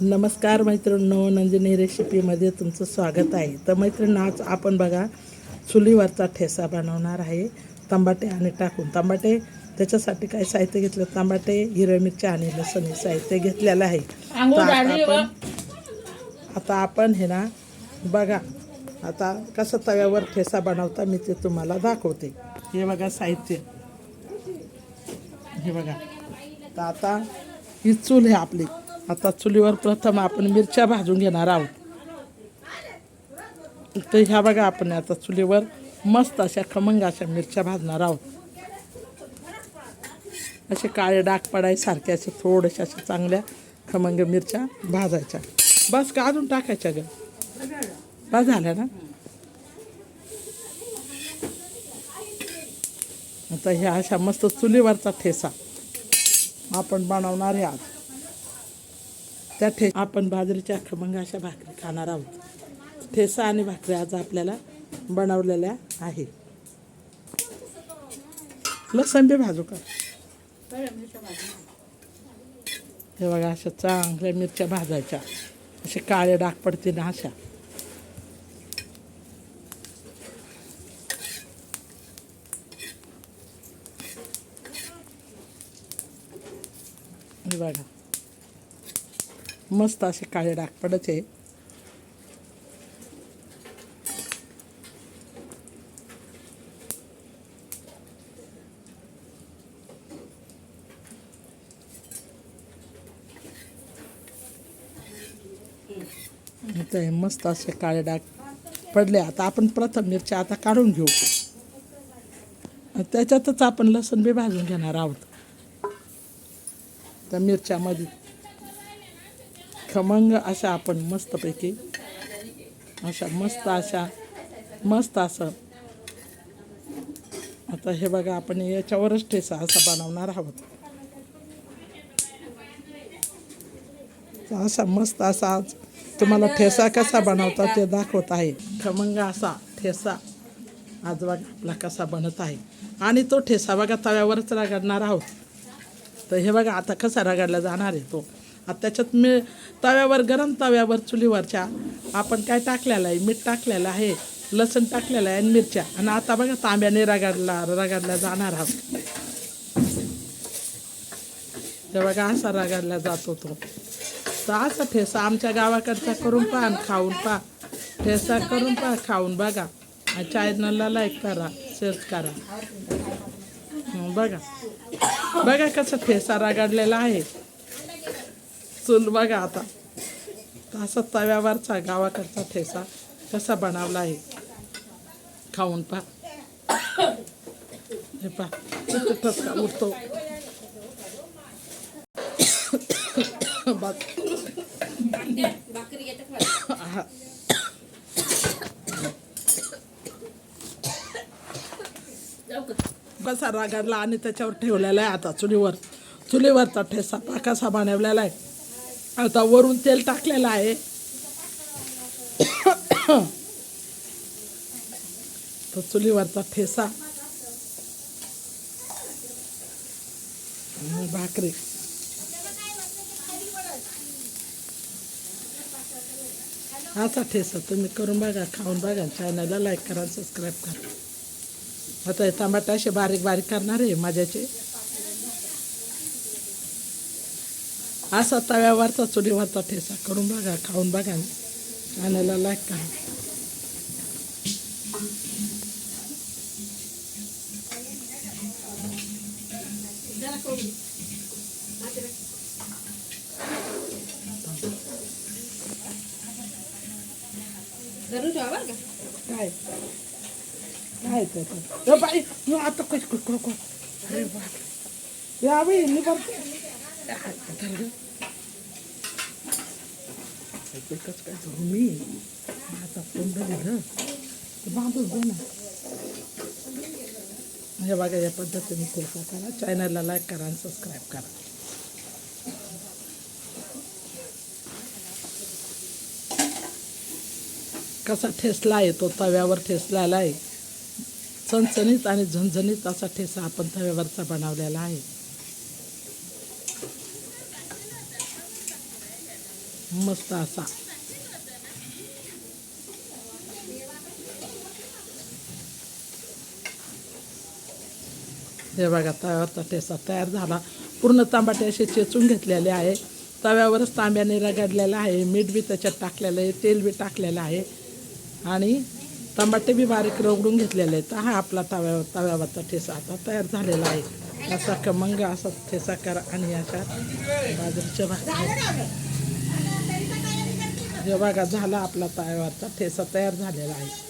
नमस्कार मैत्रिणींनो नंदिनी रेसिपीमध्ये तुमचं स्वागत आहे. तर मैत्रिणी आज आपण बघा चुलीवरचा ठेसा बनवणार आहे. तंबाटे आणि टाकून. तंबाटे त्याच्यासाठी काय साहित्य घेतलं? तंबाटे हिरव्या मिरच्या आणि लसण हे साहित्य घेतलेलं आहे. तर आता आपण आता आपण हे ना बघा आता कसं तव्यावर ठेसा बनवता मी ते तुम्हाला दाखवते. हे बघा साहित्य. हे बघा. तर आता ही चूल आहे आपली. आता चुलीवर प्रथम आपण मिरच्या भाजून घेणार आहोत. तर ह्या बघा आपण आता चुलीवर मस्त अशा खमंग अशा मिरच्या भाजणार आहोत. असे काळे डाग पडायसारखे असे थोड्याशा अशा चांगल्या खमंग मिरच्या भाजायच्या. बस का अजून टाकायच्या ग? बस झाल्या ना? आता ह्या अशा मस्त चुलीवरचा ठेसा आपण बनवणार आहे आज. त्या ठे आपण बाजरीच्या खमंग अशा भाकरी खाणार आहोत. ठेसा आणि भाकरी आज आपल्याला बनवलेल्या आहे लसण बी भाजू का? हे बघा अशा चांगल्या मिरच्या भाजायच्या. असे काळे डाग पडतील ना अशा. हे बघा. मस्त असे काळे डाग पडचे मस्त असे काळे डाग पडले. आता आपण प्रथम मिरच्या आता काढून घेऊ. त्याच्यातच आपण लसूण बी भाजून घेणार आहोत. त्या मिरच्यामध्ये. खमंग अशा आपण मस्तपैकी अशा मस्त अशा मस्त असं. आता हे बघा आपण याच्यावरच ठेसा असा बनवणार आहोत. असा मस्त असा आज तुम्हाला ठेसा कसा बनवता ते दाखवत आहे. खमंग असा ठेसा आज बघा आपला कसा बनत आहे. आणि तो ठेसा बघा तव्यावरच रगडणार आहोत. तर हे बघा आता कसा रगडला जाणार आहे तो. आता त्याच्यात मी तव्यावर गरम तव्यावर चुलीवरच्या आपण काय टाकलेलं आहे? मीठ टाकलेलं आहे लसण टाकलेलं आहे आणि मिरच्या. आणि आता बघा तांब्याने रगाडला रगाडला जाणार आहात. ते बघा असा रगाडला जातो तो. तर असा ठेसा आमच्या गावाकडचा करून पहा आणि खाऊन पहा. ठेसा करून पहा खाऊन बघा. आणि चॅनलला लाईक करा शेअर करा. बघा. बघा कसं ठेसा रगाडलेला आहे. चूल बघा आता. असा तव्यावरचा गावाकडचा ठेसा कसा बनवला आहे. खाऊन पहा. हे पहा. ठसका उठतो हा. कसा रागाडला आणि त्याच्यावर ठेवलेला आहे आता चुलीवर. चुलीवरचा ठेसा पाकासा बनवलेला आहे. आता वरून तेल टाकलेलं आहे. तो चुलीवरचा ठेसा. आणि भाकरी. असा ठेसा तुम्ही करून बघा खाऊन बघा. चॅनलला लाईक करा सबस्क्राईब करा. आता हे टमाटे असे बारीक बारीक करणार आहे माझ्याचे असा तव्यावरचा चुलीवरचा ठेसा करून बघा खाऊन बघा चॅनलला लाईक करा धरून ठेवा बरं का काय काय त्याच्यात ए बाई तू आता कशी कुठं को अरे बाप या बाई मी एकच काय करू मी आता तोंड दिलं तर बांधूच दे हे बघा या पद्धतीने कृपा करा चॅनलला लाईक करा आणि सबस्क्राईब करा कसा ठेसला आहे तो तव्यावर ठेसलेला आहे? चणचणीत आणि झणझणीत असा ठेसा आपण तव्यावरचा बनवलेला आहे. मस्त असा. हे बघा तव्यावरचा ठेसा तयार झाला. पूर्ण तांबाटे असे चेचून घेतलेले आहे. तव्यावरच तांब्याने रगडलेला आहे. मीठ बी त्याच्यात टाकलेलं आहे. तेल बी टाकलेलं आहे. आणि टमाटे बी बारीक रगडून घेतलेले आहेत. हा आपला तव्यावर तव्यावरचा ठेसा आता तयार झालेला आहे. असा खमंग असा ठेसा करा आणि अशा बाजरीच्या भाकरी. हे बघा झाला आपला तयावरचा ठेसा तयार झालेला आहे.